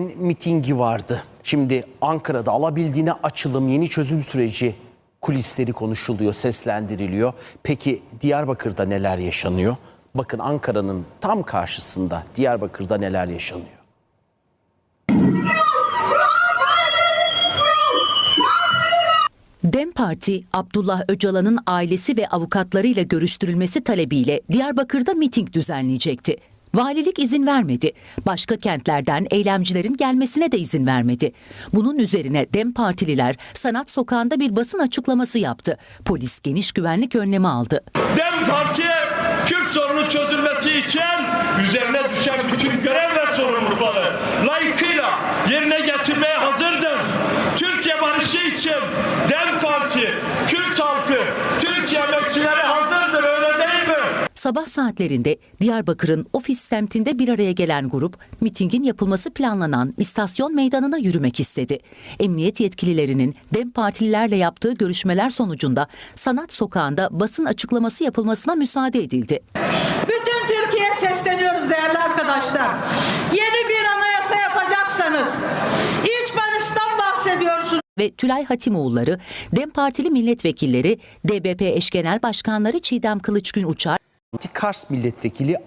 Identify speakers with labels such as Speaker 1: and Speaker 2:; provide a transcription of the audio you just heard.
Speaker 1: mitingi vardı. Şimdi Ankara'da alabildiğine açılım, yeni çözüm süreci kulisleri konuşuluyor, seslendiriliyor. Peki Diyarbakır'da neler yaşanıyor? Bakın Ankara'nın tam karşısında Diyarbakır'da neler yaşanıyor?
Speaker 2: Dem Parti, Abdullah Öcalan'ın ailesi ve avukatlarıyla görüştürülmesi talebiyle Diyarbakır'da miting düzenleyecekti. Valilik izin vermedi. Başka kentlerden eylemcilerin gelmesine de izin vermedi. Bunun üzerine Dem Partililer Sanat Sokağı'nda bir basın açıklaması yaptı. Polis geniş güvenlik önlemi aldı.
Speaker 3: DEM Parti Kürt sorunu çözülmesi için üzerine düşen bütün görev ve sorumlulukları layıkıyla yerine getirmeye hazırdır.
Speaker 2: Sabah saatlerinde Diyarbakır'ın ofis semtinde bir araya gelen grup mitingin yapılması planlanan istasyon meydanına yürümek istedi. Emniyet yetkililerinin Dem Partililerle yaptığı görüşmeler sonucunda Sanat Sokağı'nda basın açıklaması yapılmasına müsaade edildi.
Speaker 4: Bütün Türkiye'ye sesleniyoruz değerli arkadaşlar. Yeni bir anayasa yapacaksanız iç barıştan bahsediyorsunuz.
Speaker 2: ve Tülay Hatimoğulları, DEM Partili milletvekilleri, DBP eş genel başkanları Çiğdem Kılıçgün Uçar,
Speaker 1: Kars milletvekili